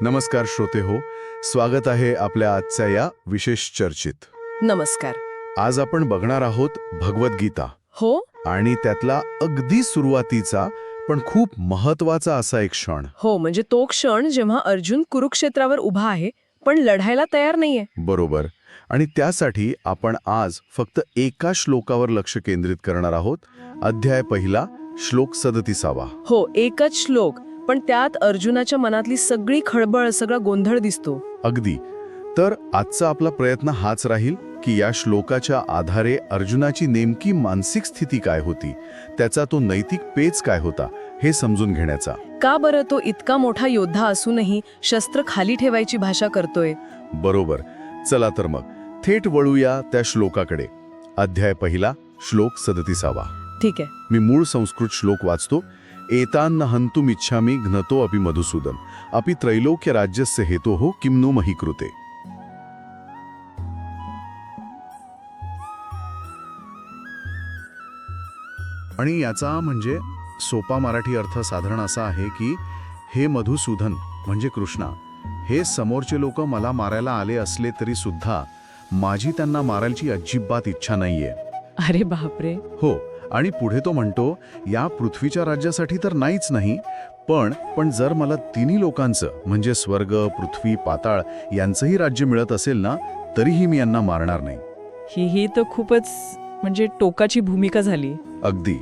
नमस्कार श्रोते हो स्वागत आहे आपल्या आजच्या या विशेष चर्चेत. नमस्कार. आज आपण बघणार आहोत भगवद्गीता हो? आणि त्यातला अगदी सुरुवातीचा पण खूप महत्त्वाचा असा एक क्षण. हो म्हणजे तो क्षण जेव्हा अर्जुन कुरुक्षेत्रावर उभा आहे पण लढायला तयार नाहीये. बरोबर. आणि त्यासाठी आपण आज फक्त एका श्लोकावर लक्ष केंद्रित करणार आहोत. अध्याय पहिला श्लोक सदतीसावा. हो एकच श्लोक. पण त्यात अर्जुनाच्या मनातली सगळी खळबळ सगळा गोंधळ दिसतो. अगदी. तर आजचा आपला प्रयत्न हाच राहील की या श्लोकाच्या आधारे अर्जुनाची नेमकी मानसिक स्थिती काय होती? त्याचा तो नैतिक पेच काय होता? हे समजून घेण्याचा. का बरं तो इतका मोठा योद्धा असूनही शस्त्र खाली ठेवायची भाषा करतोय? बरोबर. चला तर मग थेट वळूया त्या श्लोकाकडे. अध्याय पहिला श्लोक सदतीसावा. ठीक आहे. मी मूळ संस्कृत श्लोक वाचतो. एतान्न हंतुमिच्छामी घ्नतो अपि मधुसूदन। अपि त्रैलोक्य राज्यस्य हेतो हो किमनो महीकृते? आणि याचा म्हणजे सोपा मराठी अर्थ साधारण असा आहे की हे मधुसूदन म्हणजे कृष्णा हे समोरचे लोक मला मारायला आले असले तरी सुद्धा माझी त्यांना मारायची अजिबात इच्छा नाहीये. अरे बापरे. हो आणि पुढे तो म्हणतो या पृथ्वीच्या राज्यासाठी तर नाहीच नाही पण पण जर मला तिन्ही लोकांचं म्हणजे स्वर्ग पृथ्वी पाताळ यांचंही राज्य मिळत असेल ना तरीही मी यांना मारणार नाही. ही ही तर खूपच म्हणजे टोकाची भूमिका झाली. अगदी.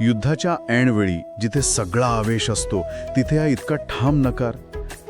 युद्धाच्या ऐनवेळी जिथे सगळा आवेश असतो तिथे हा इतका ठाम नकार.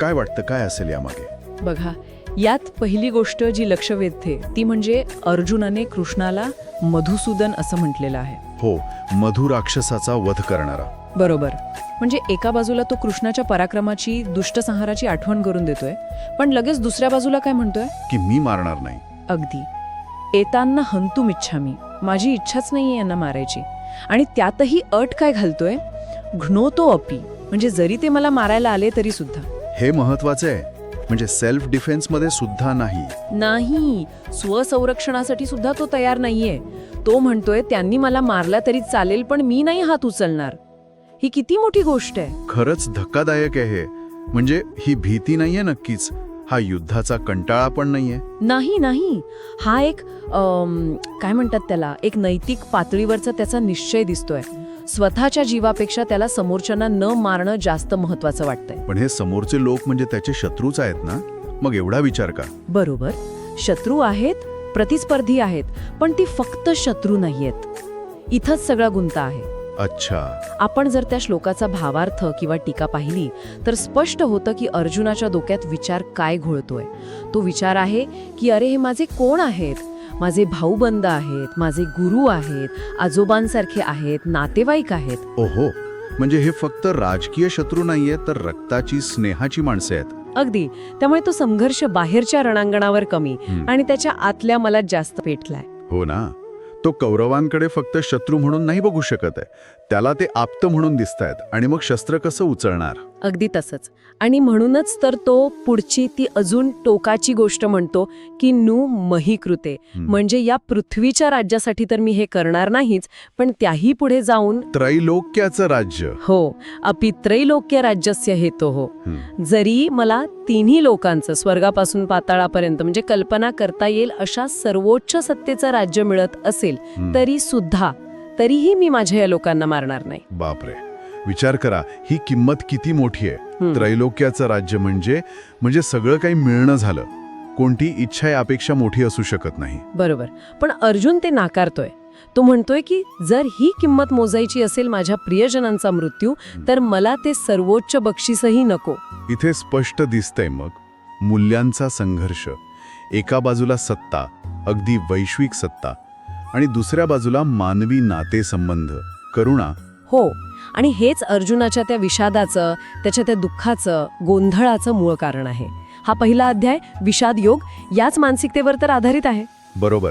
काय वाटतं काय असेल यामागे? बघा यात पहिली गोष्ट जी लक्ष वेधते ती म्हणजे अर्जुनाने कृष्णाला मधुसूदन असं म्हटलेलं आहे. हो मधु राक्षसाचा वध करणारा. बरोबर. म्हणजे एका बाजूला तो कृष्णाच्या पराक्रमाची दुष्टसंहाराची आठवण करून देतोय पण लगेच दुसऱ्या बाजूला काय म्हणतोय? की मी मारणार नाही. अगदी. येताना हंतुम इच्छामी. माझी इच्छाच नाहीये यांना मारायची. आणि त्यातही अट काय घालतोय? घ्नोतो अपी. म्हणजे जरी ते मला मारायला आले तरी सुद्धा. हे महत्वाचं आहे. म्हणजे सेल्फ डिफेन्समध्ये सुद्धा नाही. नाही. स्वसंरक्षणासाठी सुद्धा तो तयार नाहीये. तो म्हणतोय त्यांनी मला मारला तरी चालेल पण मी नाही हात उचलणार. ही किती मोठी गोष्ट आहे. खरंच धक्कादायक आहे. हे म्हणजे ही भीती नाहीये नक्कीच. हा युद्धाचा कंटाळा पण नाहीये. नाही नाही. हा एक अम, काय म्हणतात त्याला? एक नैतिक पातळीवरचा त्याचा निश्चय दिसतोय. स्वतःच्या जीवापेक्षा त्याला समोरच्यांना न मारणं जास्त महत्वाचं वाटतंय. पण हे समोरचे लोक म्हणजे त्याचे शत्रूच आहेत ना? मग एवढा विचार का? बरोबर. शत्रू आहेत प्रतिस्पर्धी आहेत पण ती फक्त शत्रू नाहीयेत. इथंच सगळा गुंता आहे. अच्छा. आपण जर त्या श्लोकाचा भावार्थ किंवा टीका पाहिली तर स्पष्ट होतं की अर्जुनाच्या डोक्यात विचार काय घोळतोय. तो विचार आहे की अरे हे माझे कोण आहेत? माझे भाऊबंद आहेत माझे गुरु आहेत आजोबांसारखे आहेत नातेवाईक आहेत. ओहो. म्हणजे हे फक्त राजकीय शत्रू नाहीये तर रक्ताची स्नेहाची माणसे आहेत. अगदी. त्यामुळे तो संघर्ष बाहेरच्या रणांगणावर कमी. आणि त्याच्या आतल्या मला जास्त पेटलाय. हो ना. तो कौरवांकडे फक्त शत्रू म्हणून नाही बघू शकत आहे. त्याला ते आप्त म्हणून दिसतायत आणि मग शस्त्र कसं उचलणार? अगदी तसंच आणि म्हणूनच तर तो पुढची ती अजून टोकाची गोष्ट म्हणतो की नु मही कृते. म्हणजे या पृथ्वीच्या राज्यासाठी तर मी हे करणार नाहीच पण त्याही पुढे जाऊन त्रैलोक्याचं राज्य हो अपि त्रैलोक्य राज्यस्य हेतो हो. जरी मला तिन्ही लोकांचं स्वर्गापासून पाताळापर्यंत म्हणजे कल्पना करता येईल अशा सर्वोच्च सत्तेचं राज्य मिळत असेल. तरी सुद्धा तरीही मी माझ्या या लोकांना मारणार नाही बापरे विचार करा ही किंमत किती मोठी आहे. त्रैलोक्याचं राज्य म्हणजे म्हणजे सगळं काही मिळणं झालं. कोणती इच्छा यापेक्षा मोठी असू शकत नाही. बरोबर. पण अर्जुन ते नाकारतोय. तो म्हणतोय की जर ही किंमत मोजायची असेल माझ्या प्रियजनांचा मृत्यू तर मला ते सर्वोच्च बक्षीसही नको. इथे स्पष्ट दिसतंय मग मूल्यांचा संघर्ष. एका बाजूला सत्ता अगदी वैश्विक सत्ता. आणि दुसऱ्या बाजूला मानवी नातेसंबंध. करुणा. हो. आणि हेच अर्जुनाच्या त्या विषादाचं त्याच्या त्या दुःखाचं गोंधळाचं मूळ कारण आहे. हा पहिला अध्याय विषाद योग याच मानसिकतेवर तर आधारित आहे. बरोबर.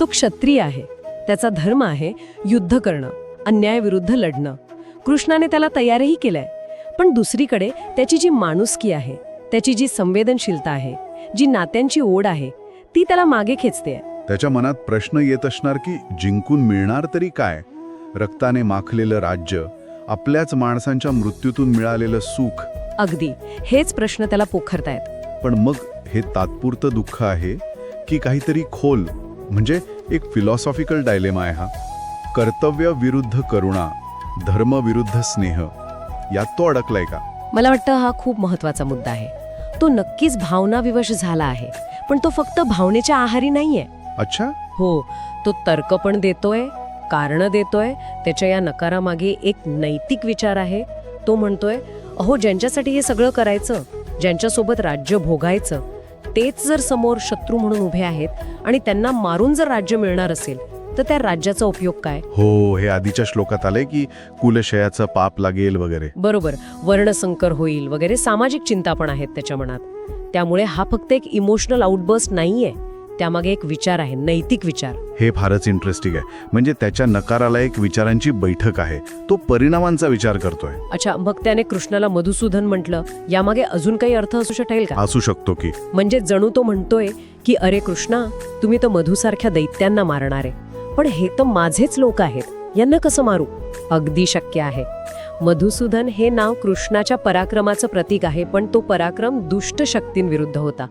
तो क्षत्रिय आहे. त्याचा धर्म आहे युद्ध करणं अन्यायाविरुद्ध लढणं. कृष्णाने त्याला तयारही केलंय. पण दुसरीकडे त्याची जी माणुसकी आहे त्याची जी संवेदनशीलता आहे जी नात्यांची ओढ आहे ती त्याला मागे खेचते. त्याच्या मनात प्रश्न येत असणार की जिंकून मिळणार तरी काय? रक्ताने माखलेलं राज्य आपल्याच माणसांच्या मृत्यूतून मिळालेलं सुख. अगदी. हेच प्रश्न त्याला पोखरतायत. पण मग हे तात्पुरतं दुःख आहे की काहीतरी खोल म्हणजे एक फिलॉसॉफिकल डायलेमा आहे हा. कर्तव्य विरुद्ध करुणा धर्म विरुद्ध स्नेह यात तो अडकलाय का? मला वाटतं हा खूप महत्त्वाचा मुद्दा आहे. तो नक्कीच भावनाविवश झाला आहे पण तो फक्त भावनेच्या आहारी नाहीये. अच्छा? हो तो तर्क पण देतोय कारण देतोय. त्याच्या या नकारामागे एक नैतिक विचार आहे. तो म्हणतोय अहो ज्यांच्यासाठी हे सगळं करायचं ज्यांच्यासोबत राज्य भोगायचं तेच जर समोर शत्रू म्हणून उभे आहेत आणि त्यांना मारून जर राज्य मिळणार असेल तर त्या राज्याचा उपयोग काय? हो हे आधीच्या श्लोकात आलंय की कुलशयाचं पाप लागेल वगैरे. बरोबर. वर्णसंकर होईल वगैरे सामाजिक चिंता पण आहेत त्याच्या मनात. त्यामुळे हा फक्त एक इमोशनल आउटबर्स्ट नाहीये. त्यामागे एक विचार आहे नैतिक विचार. हे फारच इंटरेस्टिंग आहे. म्हणजे त्याच्या नकाराला एक विचारांची बैठक आहे. तो परिणामांचा विचार करतोय. अच्छा मग त्याने कृष्णाला मधुसूदन म्हटलं यामागे अजून काही अर्थ असू शकेल का? असू शकतो की. म्हणजे जणू तो म्हणतोय की अरे कृष्णा तुम्ही तर मधुसारख्या दैत्यांना मारणारे पण हे तर माझेच लोक आहेत. यांना कसं मारू? अगदी शक्य आहे. मधुसूदन हे नाव कृष्णाच्या पराक्रमाचं प्रतीक आहे पण तो पराक्रम दुष्ट शक्तींविरुद्ध होता.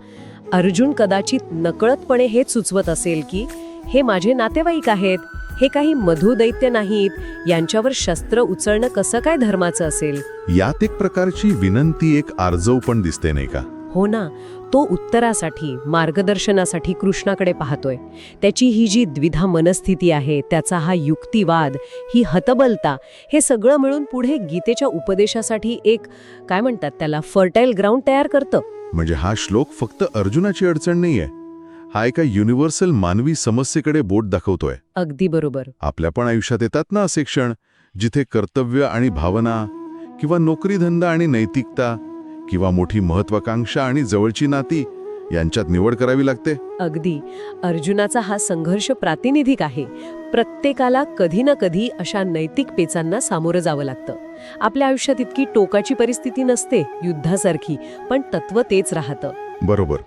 अर्जुन कदाचित नकळतपणे हेच सुचवत असेल की हे माझे नातेवाईक आहेत हे काही मधुदैत्य नाहीत यांच्यावर शस्त्र उचलणं कसं काय धर्माचं असेल? यात एक प्रकारची विनंती एक आर्जव पण दिसते नाही का? हो ना. तो उत्तरासाठी मार्गदर्शनासाठी कृष्णाकडे पाहतोय. त्याची ही जी द्विधा मनस्थिती आहे त्याचा हा युक्तिवाद ही हतबलता हे सगळं मिळून पुढे गीतेच्या उपदेशासाठी एक काय म्हणतात त्याला फर्टाईल ग्राउंड तयार करतं. म्हणजे हा श्लोक फक्त अर्जुनाची अडचण नाहीये. हा एका युनिव्हर्सल मानवी समस्येकडे बोट दाखवतोय. अगदी बरोबर. आपल्या पण आयुष्यात येतात ना असे क्षण जिथे कर्तव्य आणि भावना किंवा नोकरीधंदा आणि नैतिकता किंवा मोठी महत्वाकांक्षा आणि जवळची नाती यांच्यात निवड करावी लागते? अगदी. अर्जुनाचा हा संघर्ष प्रातिनिधिक आहे. प्रत्येकाला कधी ना कधी अशा नैतिक पेचांना सामोरं जावं लागतं. आपल्या आयुष्यात इतकी टोकाची परिस्थिती नसते युद्धासारखी पण तत्व तेच राहतं. बरोबर.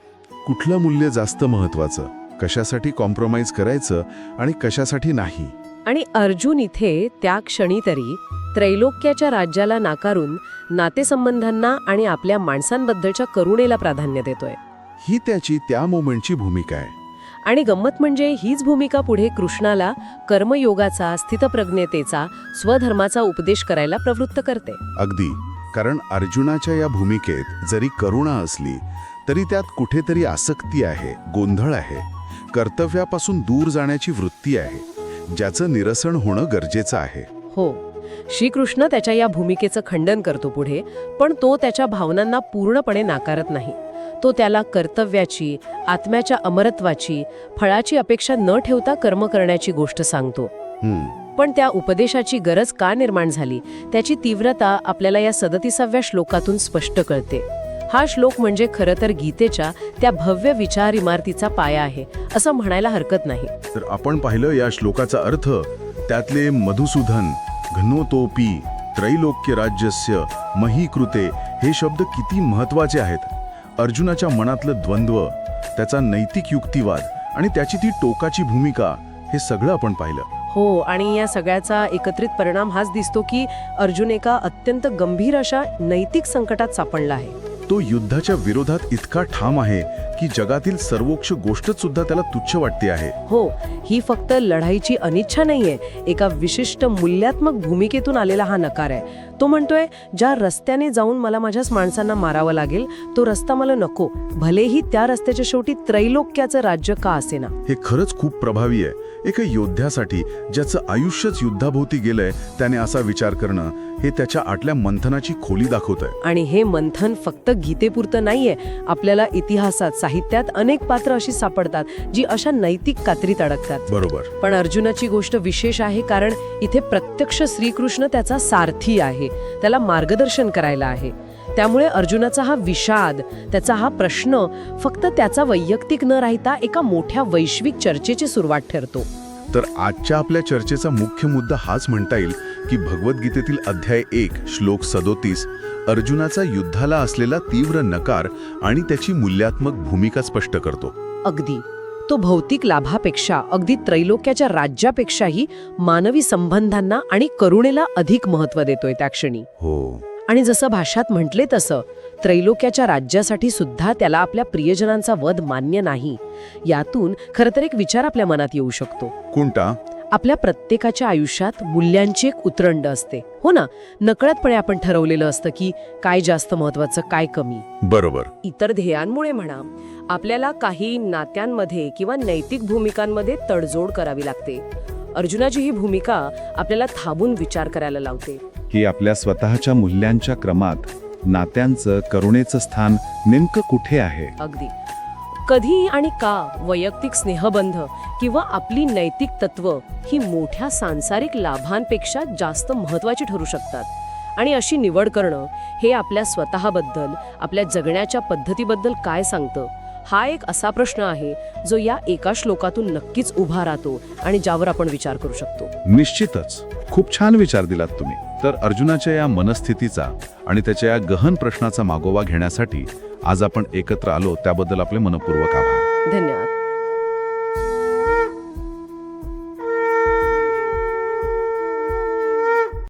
कुठलं मूल्य जास्त महत्वाचं? कशासाठी कॉम्प्रोमाइज करायचं आणि कशासाठी नाही? आणि अर्जुन इथे त्या क्षणी तरी त्रैलोक्याच्या राज्याला नाकारून नातेसंबंधांना आणि आपल्या माणसांबद्दलच्या करुणेला प्राधान्य देतोय. ही त्याची त्या मोमेंटची भूमिका आहे. आणि गंमत म्हणजे हीच भूमिका पुढे कृष्णाला कर्मयोगाचा स्थितप्रज्ञतेचा स्वधर्माचा उपदेश करायला प्रवृत्त करते. अगदी. कारण अर्जुनाच्या या भूमिकेत जरी करुणा असली तरी त्यात कुठेतरी आसक्ती आहे गोंधळ आहे. कर्तव्यापासून दूर जाण्याची वृत्ती आहे. ज्याचं निरसन होणं गरजेचं आहे. हो. श्रीकृष्ण त्याच्या या भूमिकेचं खंडन करतो पुढे पण तो त्याच्या भावनांना पूर्णपणे नाकारत नाही. तो त्याला कर्तव्याची आत्म्याच्या अमरत्वाची फळाची अपेक्षा न ठेवता कर्म करण्याची गोष्ट सांगतो. पण त्या उपदेशाची गरज का निर्माण झाली? त्याची तीव्रता आपल्याला या सदतीसाव्या श्लोकातून स्पष्ट कळते. हा श्लोक म्हणजे खरं तर गीतेच्या त्या भव्य विचार इमारतीचा पाया आहे असं म्हणायला हरकत नाही. तर आपण पाहिलं या श्लोकाचा अर्थ त्यातले मधुसूदन घनोतोपी त्रैलोक्य राज्यस्य महीकृते हे शब्द किती महत्त्वाचे आहेत? अर्जुनाच्या मनातलं द्वंद्व त्याचा नैतिक युक्तिवाद आणि त्याची ती टोकाची भूमिका हे सगळं आपण पाहिलं. हो आणि या सगळ्याचा एकत्रित परिणाम हाच दिसतो की अर्जुन एका अत्यंत गंभीर अशा नैतिक संकटात सापडला आहे. तो युद्धाच्या विरोधात इतका ठाम आहे की जगातील सर्वोच्च गोष्टच सुद्धा त्याला तुच्छ वाटते आहे. हो ही फक्त लढाईची अनिच्छा नाहीये. एका विशिष्ट मूल्यात्मक भूमिकेतून आलेला हा नकार आहे. तो म्हणतोय ज्या रस्त्याने जाऊन मला माझ्याच माणसांना मारावं लागेल तो रस्ता मला नको. भलेही त्या रस्त्याच्या शेवटी त्रैलोक्याचं राज्य का असेना? हे खरंच खूप प्रभावी आहे. एका योद्ध्यासाठी ज्याचं आयुष्यच युद्धाभोवती गेलंय त्याने असा विचार करणं हे त्याच्या आटल्या मंथनाची खोली दाखवत आहे आणि हे मंथन फक्त गीतेपुरतं नाहीये आपल्याला इतिहासात साहित्यात अनेक पात्र अशी सापडतात जी अशा नैतिक कात्रीत अडकतात. बरोबर. पण अर्जुनाची गोष्ट विशेष आहे कारण इथे प्रत्यक्ष श्रीकृष्ण त्याचा सारथी आहे त्याला मार्गदर्शन करायला आहे. त्यामुळे अर्जुनाचा हा विषाद त्याचा हा प्रश्न फक्त त्याचा वैयक्तिक न राहता एका मोठ्या वैश्विक चर्चेची सुरुवात ठरतो. तर आजच्या आपल्या चर्चेचा मुख्य मुद्दा हाच म्हणता येईल की भगवद्गीतेतील अध्याय एक श्लोक सदोतीस अर्जुनाचा युद्धाला असलेला तीव्र नकार आणि त्याची मूल्यात्मक भूमिका स्पष्ट करतो. अगदी. तो भौतिक लाभापेक्षा अगदी त्रैलोक्याच्या राज्यापेक्षाही मानवी संबंधांना आणि करुणेला अधिक महत्त्व देतोय त्या क्षणी. हो. आणि जसं भाषात म्हटले तसं त्रैलोक्याच्या राज्यासाठी सुद्धा त्याला आपल्या प्रियजनांचा वध मान्य नाही. यातून खरं तर एक विचार आपल्या मनात येऊ शकतो. कोणता? आपल्या प्रत्येकाच्या आयुष्यात मूल्यांची एक उतरंड असते. हो ना? नकळतपणे आपण ठरवलेलं असतं की काय जास्त महत्वाचं काय कमी. बरोबर. इतर ध्येयांमुळे म्हणा आपल्याला काही नात्यांमध्ये किंवा नैतिक भूमिकांमध्ये तडजोड करावी लागते. अर्जुनाची ही भूमिका आपल्याला थांबून विचार करायला लावते. की आपल्या स्वतःच्या मूल्यांच्या क्रमात नात्यांचं करुणेचं स्थान नेमकं कुठे आहे? अगदी. कधी आणि का वैयक्तिक स्नेहबंध किंवा आपली नैतिक तत्व ही मोठ्या सांसारिक लाभांपेक्षा जास्त महत्वाची ठरू शकतात. आणि अशी निवड करणं हे आपल्या स्वतःबद्दल आपल्या जगण्याच्या पद्धतीबद्दल काय सांगतं? हा एक असा प्रश्न आहे जो या एका श्लोकातून नक्कीच उभा राहतो आणि ज्यावर आपण विचार करू शकतो. निश्चितच. खूप छान विचार दिलात तुम्ही. तर अर्जुनाच्या या मनस्थितीचा आणि त्याच्या या गहन प्रश्नाचा मागोवा घेण्यासाठी आज आपण एकत्र आलो त्याबद्दल आपले मनपूर्वक आभार. धन्यवाद.